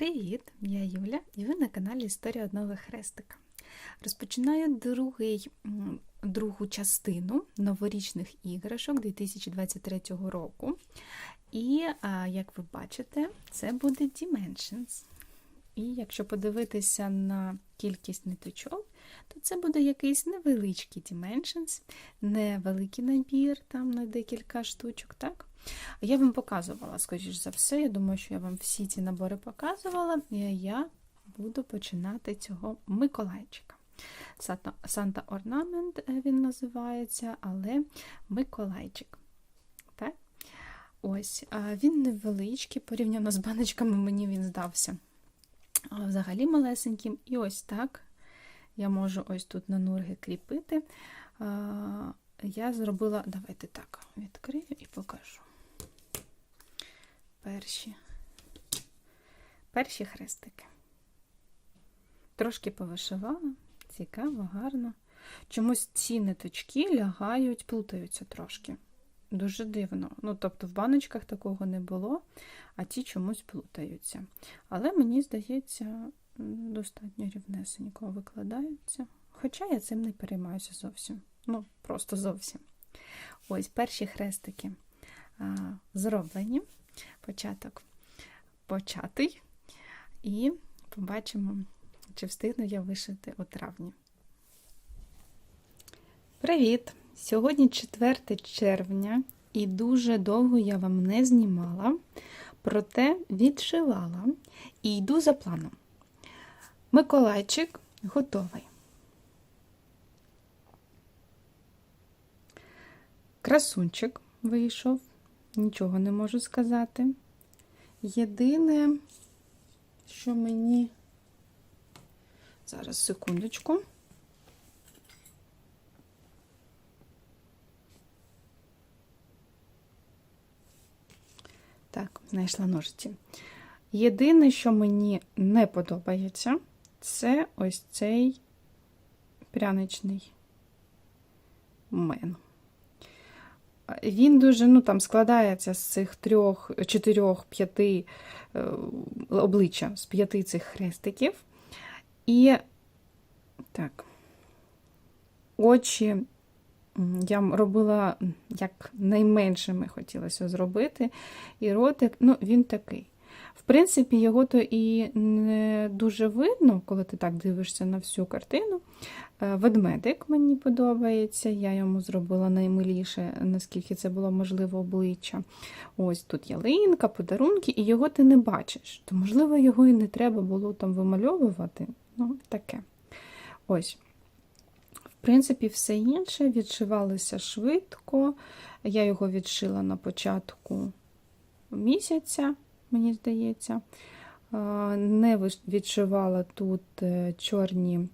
Привіт! Я Юля і ви на каналі Історія одного хрестика. Розпочинаю другий, другу частину новорічних іграшок 2023 року. І, як ви бачите, це буде Dimensions. І якщо подивитися на кількість ниточок, то це буде якийсь невеличкий Dimensions, невеликий набір, там на декілька штучок, так? Я вам показувала, скоріш за все, я думаю, що я вам всі ці набори показувала, і я буду починати цього Миколайчика. Санта- Орнамент е, він називається, але Миколайчик. Так? Ось, він невеличкий, порівняно з баночками, мені він здався. Взагалі малесеньким. І ось так я можу ось тут на нурги кріпити. Я зробила, давайте так, відкрию і покажу. Перші, перші хрестики. Трошки повишивала, цікаво, гарно. Чомусь ці ниточки лягають, плутаються трошки. Дуже дивно. Ну, тобто в баночках такого не було, а ті чомусь плутаються. Але мені здається, достатньо рівнесенько викладаються. Хоча я цим не переймаюся зовсім. Ну, просто зовсім. Ось перші хрестики а, зроблені. Початок початий. І побачимо, чи встигну я вишити у травні. Привіт! Сьогодні 4 червня, і дуже довго я вам не знімала, проте відшивала і йду за планом. Миколайчик готовий. Красунчик вийшов, нічого не можу сказати. Єдине, що мені зараз секундочку. Так, знайшла ножиці. Єдине, що мені не подобається, це ось цей пряничний мен. Він дуже ну, там, складається з цих трьох, чотирьох, п'яти е, обличчя, з п'яти цих хрестиків. І так, очі я робила як найменшими хотілося зробити. І ротик, ну, він такий. В принципі, його то і не дуже видно, коли ти так дивишся на всю картину. Е, Ведмедик мені подобається, я йому зробила наймиліше, наскільки це було можливо обличчя. Ось тут ялинка, подарунки, і його ти не бачиш. То, можливо, його і не треба було там вимальовувати. Ну, таке. Ось. В принципі, все інше відшивалося швидко. Я його відшила на початку місяця, мені здається. Не відшивала тут е, чорні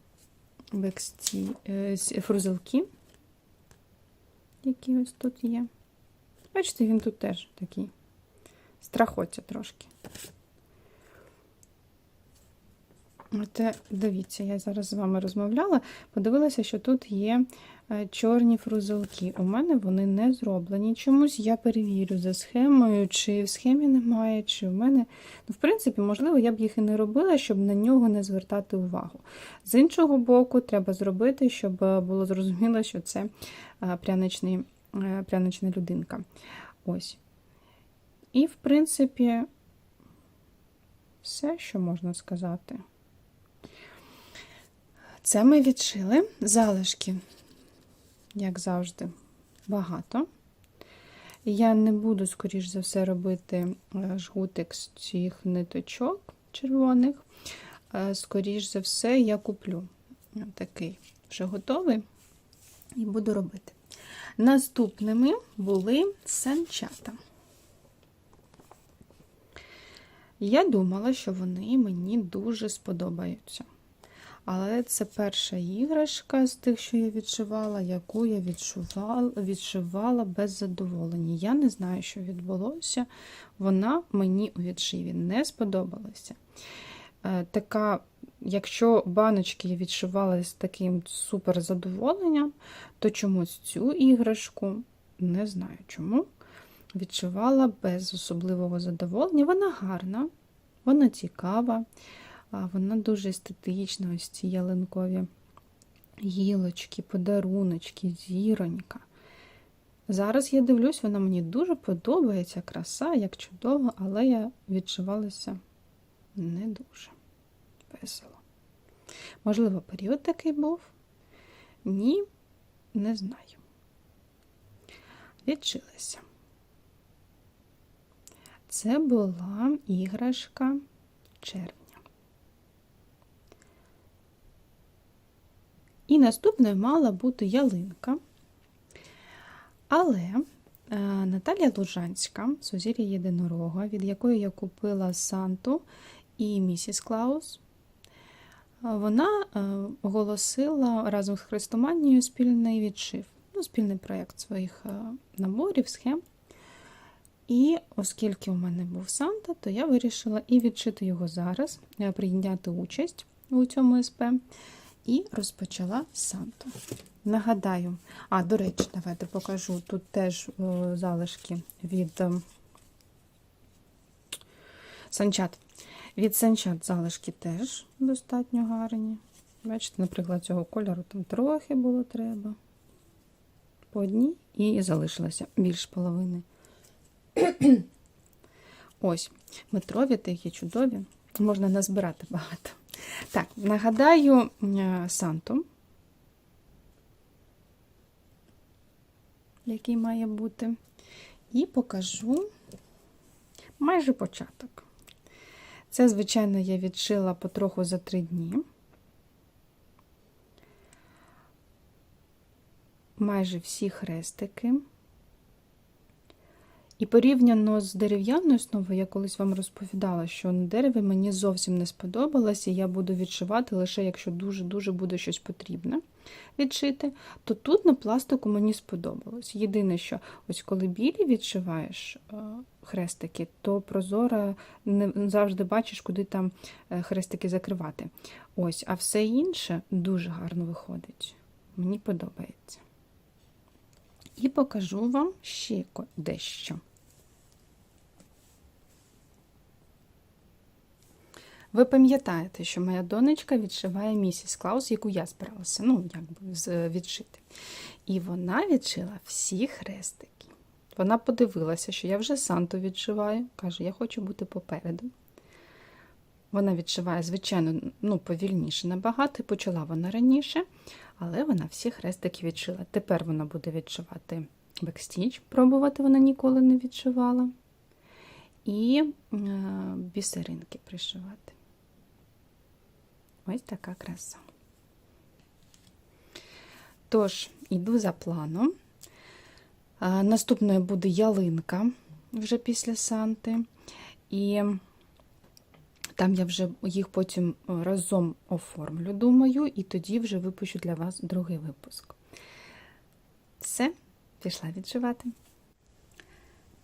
бексті, е, фрузелки, які ось тут є. Бачите, він тут теж такий страхоття трошки. Оте, дивіться, я зараз з вами розмовляла, подивилася, що тут є чорні фрузелки. У мене вони не зроблені. Чомусь я перевірю за схемою, чи в схемі немає, чи в мене. Ну, в принципі, можливо, я б їх і не робила, щоб на нього не звертати увагу. З іншого боку, треба зробити, щоб е, було зрозуміло, що це е, пряничний, е, прянична людинка. Ось. І, в принципі, все, що можна сказати. Це ми відшили. Залишки, як завжди, багато. Я не буду, скоріш за все, робити е, жгутик з цих ниточок червоних. Е, Скоріш за все, я куплю такий вже готовий і буду робити. Наступними були санчата. Я думала, що вони мені дуже сподобаються. Але це перша іграшка з тих, що я відшивала, яку я відшивала, відшивала без задоволення. Я не знаю, що відбулося. Вона мені у відшиві не сподобалася. Е, Така, якщо баночки я відшивала з таким супер задоволенням, то чомусь цю іграшку, не знаю чому, відшивала без особливого задоволення. Вона гарна, Вона цікава, а, вона дуже естетична, ось ці ялинкові гілочки, подаруночки, зіронька. Зараз я дивлюсь, вона мені дуже подобається, краса, як чудово, але я відчувалася не дуже весело. Можливо, період такий був? Ні, не знаю. Відчилася. Це була іграшка червня. І наступною мала бути ялинка. Але е, Наталія Лужанська, Сузір'я Єдинорога, від якої я купила Санту і місіс Клаус, е, вона е, оголосила разом з Христоманією спільний відшив, ну, спільний проєкт своїх наборів, схем. І оскільки у мене був Санта, то я вирішила і відшити його зараз, прийняти участь у цьому СП, і розпочала Санту. Нагадаю, а, до речі, давайте покажу. Тут теж залишки від е, санчат. Від санчат залишки теж достатньо гарні. Бачите, наприклад, цього кольору там трохи було треба. По одній і залишилося більш половини. Ось, метрові такі чудові. Можна назбирати багато. Так, нагадаю е, Санту, який має бути, і покажу майже початок. Це, звичайно, я відшила потроху за три дні. Майже всі хрестики. І порівняно з дерев'яною основою, я колись вам розповідала, що на дереві мені зовсім не сподобалось, і я буду відшивати лише якщо дуже-дуже буде щось потрібне відшити, то тут на пластику мені сподобалось. Єдине, що ось коли білі відшиваєш е, хрестики, то прозоро не завжди бачиш, куди там е, хрестики закривати. Ось, А все інше дуже гарно виходить. Мені подобається. І покажу вам ще дещо. Ви пам'ятаєте, що моя донечка відшиває місіс Клаус, яку я збиралася, ну, якби відшити. І вона відшила всі хрестики. Вона подивилася, що я вже Санту відшиваю. Каже, я хочу бути попереду. Вона відшиває, звичайно, ну, повільніше набагато, почала вона раніше, але вона всі хрестики відшила. Тепер вона буде відшивати бекстіч, пробувати вона ніколи не відшивала. І е, бісеринки пришивати. Ось така краса. Тож, йду за планом. Наступною буде ялинка вже після Санти. І там я вже їх потім разом оформлю, думаю, і тоді вже випущу для вас другий випуск. Все, пішла відшивати.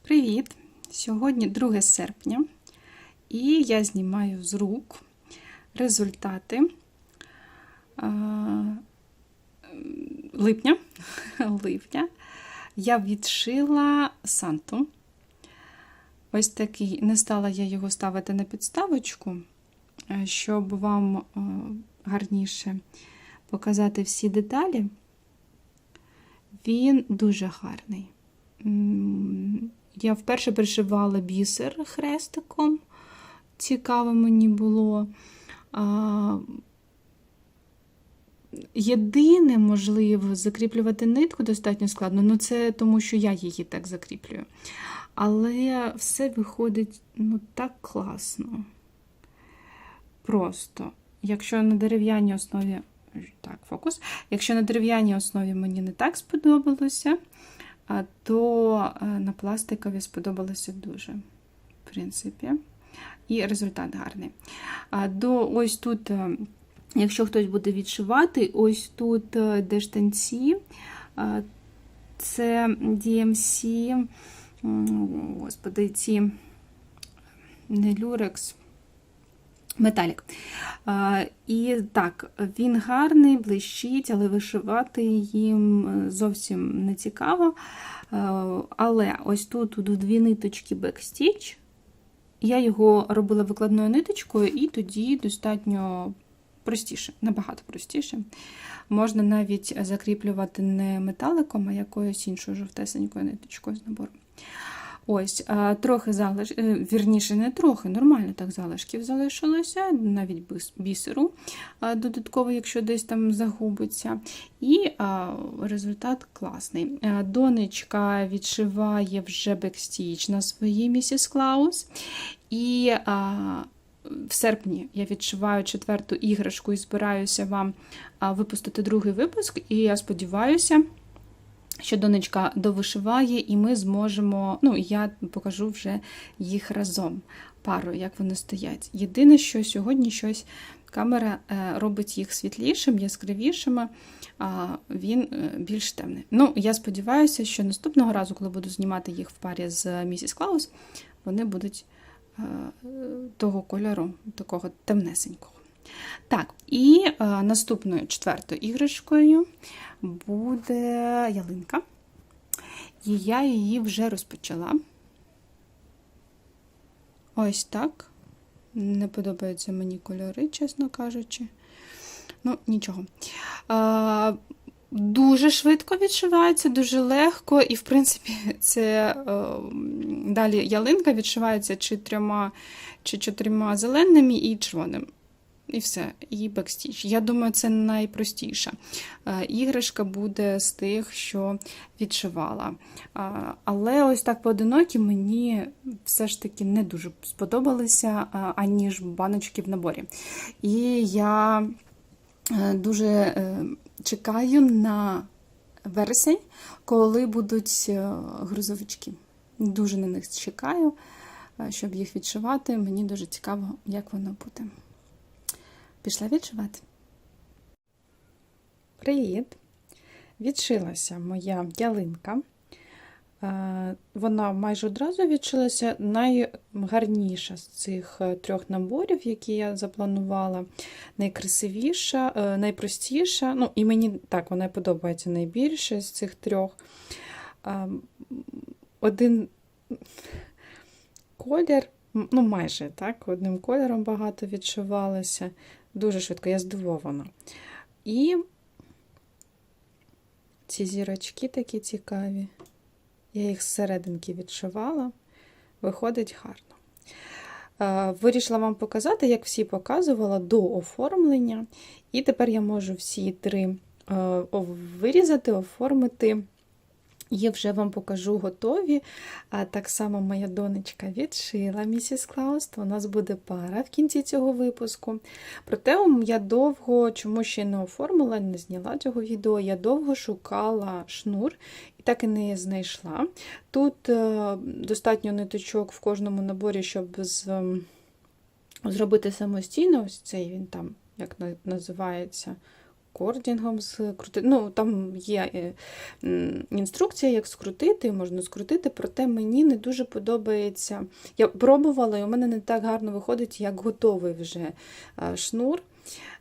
Привіт! Сьогодні 2 серпня, і я знімаю з рук результати липня. липня. Я відшила Санту. Ось такий, не стала я його ставити на підставочку, е, щоб вам е, гарніше показати всі деталі. Він дуже гарний. Я вперше пришивала бісер хрестиком, цікаво мені було. Єдине, можливо, закріплювати нитку достатньо складно, ну це тому, що я її так закріплюю. Але все виходить ну, так класно. Просто, якщо на дерев'яній основі, так, фокус, якщо на дерев'яній основі мені не так сподобалося, то е, на пластикові сподобалося дуже, в принципі. І результат гарний. До ось тут, е, якщо хтось буде відшивати, ось тут е, де штанці, це DMC господи, ці не люрекс, металік. І так, він гарний, блищить, але вишивати їм зовсім не цікаво. Але ось тут дві ниточки бекстіч, Я його робила викладною ниточкою, і тоді достатньо простіше, набагато простіше. Можна навіть закріплювати не металиком, а якоюсь іншою жовтесенькою ниточкою з набору. Ось, трохи залиш... е, вірніше, не трохи, нормально так залишків залишилося, навіть бісеру додатково, якщо десь там загубиться. І результат класний. Донечка відшиває вже бекстіч на своїй місіс Клаус. І в серпні я відшиваю четверту іграшку і збираюся вам випустити другий випуск. І я сподіваюся, що донечка довишиває, і ми зможемо. Ну, я покажу вже їх разом, пару, як вони стоять. Єдине, що сьогодні щось камера е, робить їх світлішим, яскравішими, а він е, більш темний. Ну, я сподіваюся, що наступного разу, коли буду знімати їх в парі з місіс Клаус, вони будуть е, того кольору, такого темнесенького. Так, і е, наступною четвертою іграшкою буде ялинка. І я її вже розпочала. Ось так. Не подобаються мені кольори, чесно кажучи. Ну, нічого. А, дуже швидко відшивається, дуже легко, і, в принципі, це е, далі ялинка відшивається чи трьома, чи чотирма зеленими і червоним. І все, і бекстіч. Я думаю, це найпростіша е, іграшка буде з тих, що відшивала. Але ось так поодинокі мені все ж таки не дуже сподобалися, аніж баночки в наборі. І я е, дуже е, чекаю на вересень, коли будуть е, грузовички. Дуже на них чекаю, е, щоб їх відшивати. Мені дуже цікаво, як воно буде. Пішла відшивати. Привіт! Відшилася моя ялинка. Е, Вона майже одразу відшилася. Найгарніша з цих е, трьох наборів, які я запланувала. Найкрасивіша, е, найпростіша. Ну, і мені так вона подобається найбільше з цих трьох. Один колір, ну майже так, одним кольором багато відшивалося. Дуже швидко, я здивована. І ці зірочки такі цікаві. Я їх зсерединки відшивала, виходить гарно. Е, Вирішила вам показати, як всі показувала до оформлення. І тепер я можу всі три е, вирізати, оформити. І вже вам покажу готові. А так само моя донечка відшила місіс Клаус, то у нас буде пара в кінці цього випуску. Проте я довго, чому ще не оформила, не зняла цього відео, я довго шукала шнур і так і не знайшла. Тут е, достатньо ниточок в кожному наборі, щоб з, зробити самостійно. Ось цей він там, як називається, кордінгом скрутити. Ну, там є е, інструкція, як скрутити, можна скрутити, проте мені не дуже подобається. Я пробувала, і у мене не так гарно виходить, як готовий вже е, шнур.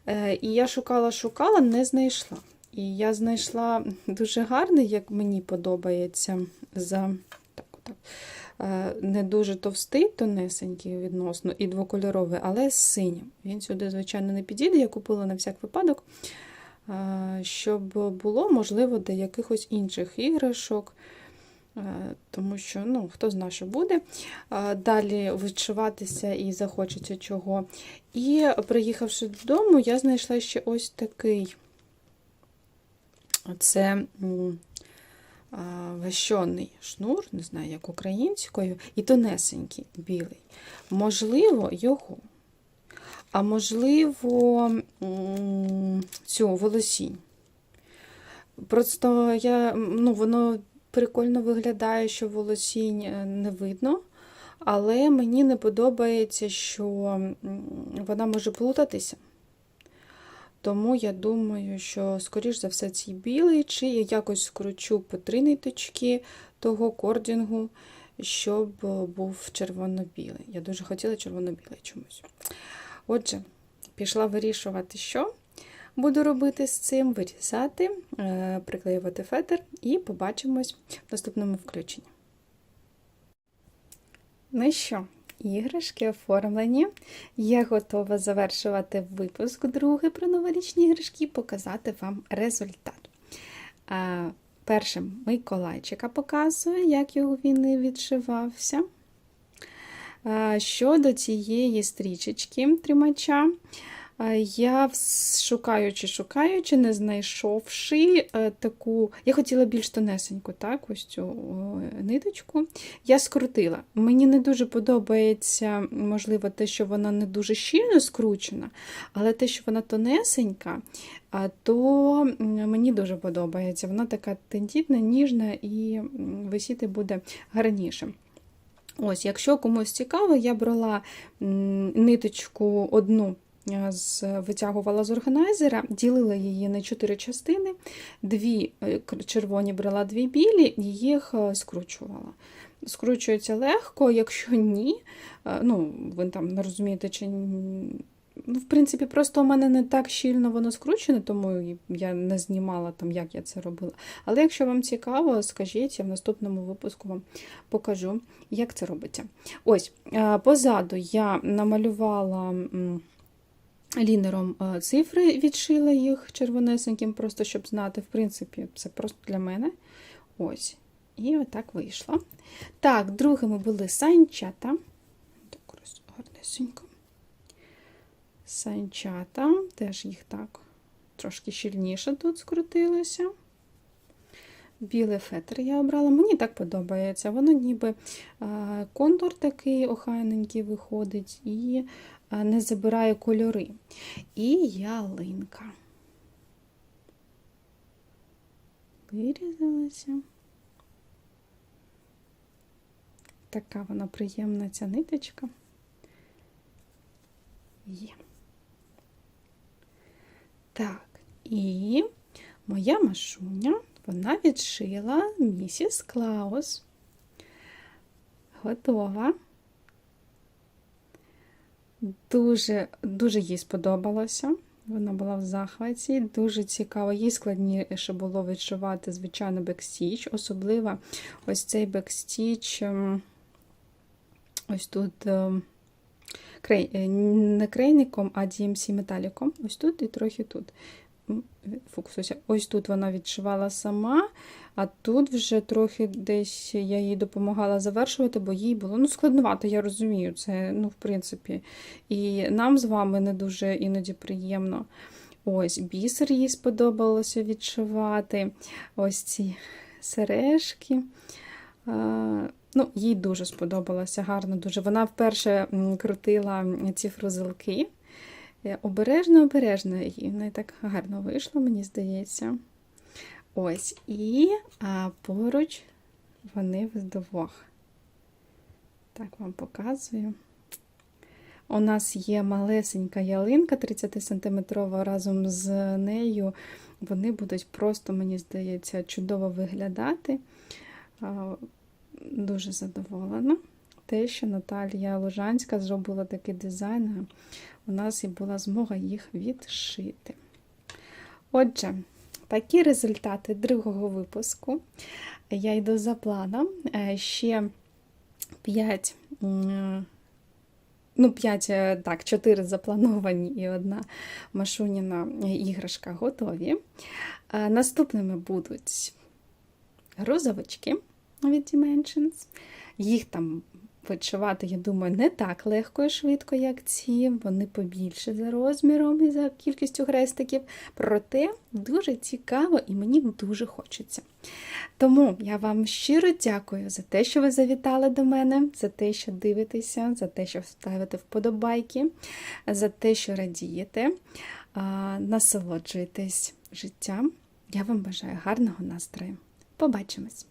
Е, І я шукала-шукала, не знайшла. І я знайшла дуже гарний, як мені подобається, за так, отак. Е, Не дуже товстий, тонесенький відносно, і двокольоровий, але з синім. Він сюди, звичайно, не підійде, я купила на всяк випадок, щоб було, можливо, до якихось інших іграшок. Е, Тому що, ну, хто знає, що буде. Е, Далі відшиватися і захочеться чого. І приїхавши додому, я знайшла ще ось такий. Це м, шнур, не знаю, як українською, і тонесенький білий. Можливо, його. А можливо, цю волосінь. Просто я, ну, воно прикольно виглядає, що волосінь е, не видно. Але мені не подобається, що вона може плутатися. Тому я думаю, що, скоріш за все, цей білий, чи я якось скручу по три ниточки того кордінгу, щоб був червоно-білий. Я дуже хотіла червоно-білий чомусь. Отже, пішла вирішувати, що буду робити з цим, вирізати, е, приклеювати фетр і побачимось в наступному включенні. Ну що, іграшки оформлені. Я готова завершувати випуск другий про новорічні іграшки і показати вам результат. Першим Миколайчика показую, як його він відшивався. А, Щодо цієї стрічечки тримача, я шукаючи, шукаючи, не знайшовши е, таку. Я хотіла більш тонесеньку, так, ось цю ниточку. Я скрутила. Мені не дуже подобається, можливо, те, що вона не дуже щільно скручена, але те, що вона тонесенька, то мені дуже подобається. Вона така тендітна, ніжна і висіти буде гарніше. Ось, якщо комусь цікаво, я брала ниточку одну. е, Витягувала з органайзера, ділила її на чотири частини, дві е, червоні брала, дві білі, і їх е, скручувала. Скручується легко, якщо ні, ну, ви там не розумієте, чи. Ну, в принципі, просто у мене не так щільно воно скручене, тому я не знімала там, як я це робила. Але якщо вам цікаво, скажіть, я в наступному випуску вам покажу, як це робиться. Ось, е, позаду я намалювала лінером е, цифри, відшила їх червонесеньким, просто щоб знати, в принципі, це просто для мене. Ось. І отак вийшло. Так, другими були санчата. Так, ось гарнесенько. Санчата, теж їх так трошки щільніше тут скрутилося. Білий фетр я обрала. Мені так подобається. Воно ніби е, контур такий охайненький виходить і е, не забирає кольори. І ялинка. Вирізалася. Така вона приємна ця ниточка. Є. Так, і моя машуня, вона відшила місіс Клаус. Готова. Дуже, дуже їй сподобалося. Вона була в захваті, дуже цікаво. Їй складніше було відшивати, звичайно, бекстіч. Особливо ось цей бекстіч, ем, ось тут ем, не крейником, а DMC металіком. Ось тут і трохи тут. Фокусуйся. Ось тут вона відшивала сама, а тут вже трохи десь я їй допомагала завершувати, бо їй було ну, складновато, я розумію. Це, ну, в принципі, і нам з вами не дуже іноді приємно. Ось бісер їй сподобалося відшивати. Ось ці сережки. Ну, їй дуже сподобалося, гарно дуже. Вона вперше крутила ці фрузелки. Е, Обережно, обережно, і в так гарно вийшло, мені здається. Ось, і а, поруч вони вдвох. Так вам показую. У нас є малесенька ялинка 30-сантиметрова разом з нею. Вони будуть просто, мені здається, чудово виглядати. Дуже задоволена. Те, що Наталія Лужанська зробила такий дизайн, у нас і була змога їх відшити. Отже, такі результати другого випуску. Я йду за планом. Е, Ще 5, ну, 5, так, 4 заплановані і одна машуніна іграшка готові. Е, Наступними будуть розовички від Dimensions. Їх там вишивати, я думаю, не так легко і швидко, як ці. Вони побільше за розміром і за кількістю хрестиків. Проте дуже цікаво і мені дуже хочеться. Тому я вам щиро дякую за те, що ви завітали до мене, за те, що дивитеся, за те, що ставите вподобайки, за те, що радієте, а, насолоджуєтесь життям. Я вам бажаю гарного настрою. Побачимось!